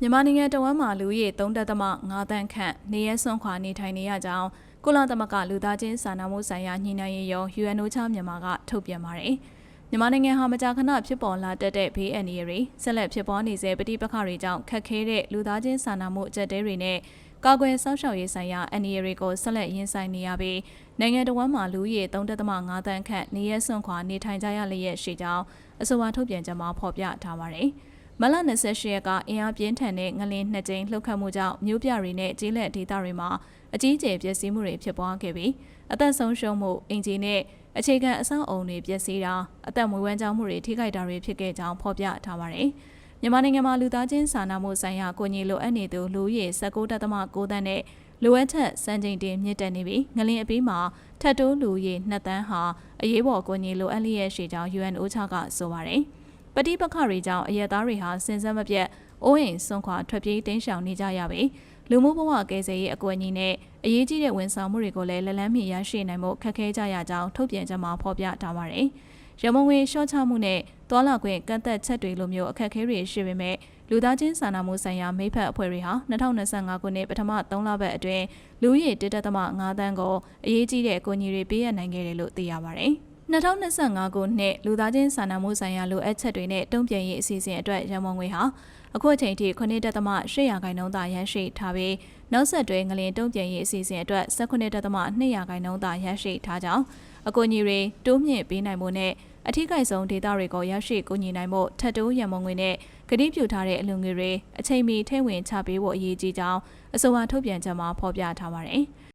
မြန်မာနိုင်ငံတဝမ်းမှာလူဦးရေ3.5တန်းခန့်နေရဲစွန့်ခွာနေထိုင်နေရကြောင်းကုလသမဂ္ဂလူသားချင်းစာနာမှုဆိုင်ရာညှိနှိုင်းရေးယုံ UNOCHA မြန်မာကထုတ်ပြန်ပါတယ်။မြန်မာနိုင်ငံဟာမကြာခဏဖြစ်ပေါ်လာတတ်တဲ့ဘေးအန္တရာယ်တွေဆက်လက်ဖြစ်ပေါ်နေစေပဋိပက္ခတွေကြောင့်ခက်ခဲတဲ့လူသားချင်းစာနာမှုအကျပ်တဲတွေနဲ့ကာကွယ်စောင့်ရှောက်ရေးဆိုင်ရာအန္တရာယ်တွေကိုဆက်လက်ရင်ဆိုင်နေရပြီးနိုင်ငံတော်ဝန်မှလူဦးရေ3.5တန်းခန့်နေရဲစွန့်ခွာနေထိုင်ကြရလျက်ရှိကြောင်းအဆိုပါထုတ်ပြန်ချက်မှာဖော်ပြထားပါတယ်။ မလ28ရက်ကအင်အားပြင်းထန်တဲ့ငလင်းနှစ်ကြိမ်လှုပ်ခတ်မှုကြောင့်မြို့ပြတွေနဲ့ကျေးလက်ဒေသတွေမှာအကြီးအကျယ်ပျက်စီးမှုတွေဖြစ်ပွားခဲ့ပြီးအသက်ဆုံးရှုံးမှုအင်ဂျင်နဲ့အခြေခံအဆောက်အုံတွေပျက်စီးတာအသက်မွေးဝမ်းကြောင်းမှုတွေထိခိုက်တာတွေဖြစ်ခဲ့ကြောင်းဖော်ပြထားပါတယ်။မြန်မာနိုင်ငံမှာလူသားချင်းစာနာမှုဆိုင်ရာကိုညီလိုအပ်နေသူလူဦးရေ19.6တန်းနဲ့လိုအပ်ချက်စံချိန်တင်မြင့်တက်နေပြီးငလင်းအပီးမှာထပ်တိုးလူရေ2တန်းဟာအရေးပေါ်ကိုညီလိုအပ်လျက်ရှိကြောင်း UNOCHA ကဆိုပါတယ်။ ပဋိပက္ခတွေကြောင့်အရက်သားတွေဟာစင်စက်မပြတ်အိုးအိမ်ဆွန့်ခွာထွက်ပြေးတိမ်းရှောင်နေကြရပြီးလူမှုဘဝကယ်ဆယ်ရေးအကွက်ကြီးနဲ့အရေးကြီးတဲ့ဝန်ဆောင်မှုတွေကိုလည်းလက်လန်းမီရရှိနိုင်မှုခက်ခဲကြရကြောင်းထုတ်ပြန်ချက်မှာဖော်ပြထားပါတယ်။ရမုံငွေရှော့ချမှုနဲ့တွာလာခွင့်ကန့်သက်ချက်တွေလိုမျိုးအခက်အခဲတွေရှိပေမဲ့လူသားချင်းစာနာမှုဆိုင်ရာမိဖက်အဖွဲ့တွေဟာ2025ခုနှစ်ပထမ3လပတ်အတွင်းလူဦးရေ1.5တန်းကိုအရေးကြီးတဲ့အကူအညီတွေပေးရနိုင်ခဲ့တယ်လို့သိရပါတယ်။ 2025ခုနှစ်လူသားချင်းစာနာမှုဆိုင်ရာလိုအပ်ချက်တွေနဲ့တုံ့ပြန်ရေးအစီအစဉ်အတွက်ရမုံငွေဟာအခုအချိန်ထိ9.8ရာခိုင်နှုန်းသာရရှိထားပြီးနောက်ဆက်တွဲငလင်တုံ့ပြန်ရေးအစီအစဉ်အတွက်19.2ရာခိုင်နှုန်းသာရရှိထားကြောင်းအကူအညီတွေတိုးမြင့်ပေးနိုင်မှုနဲ့အထူးကိဆုံးဒေတာတွေကိုရရှိကူညီနိုင်မှုထပ်တိုးရမုံငွေနဲ့ကတိပြုထားတဲ့အလူငွေတွေအချိန်မီထိဝင်ချပေးဖို့အရေးကြီးကြောင်းအဆိုပါထုတ်ပြန်ချက်မှာဖော်ပြထားပါတယ်။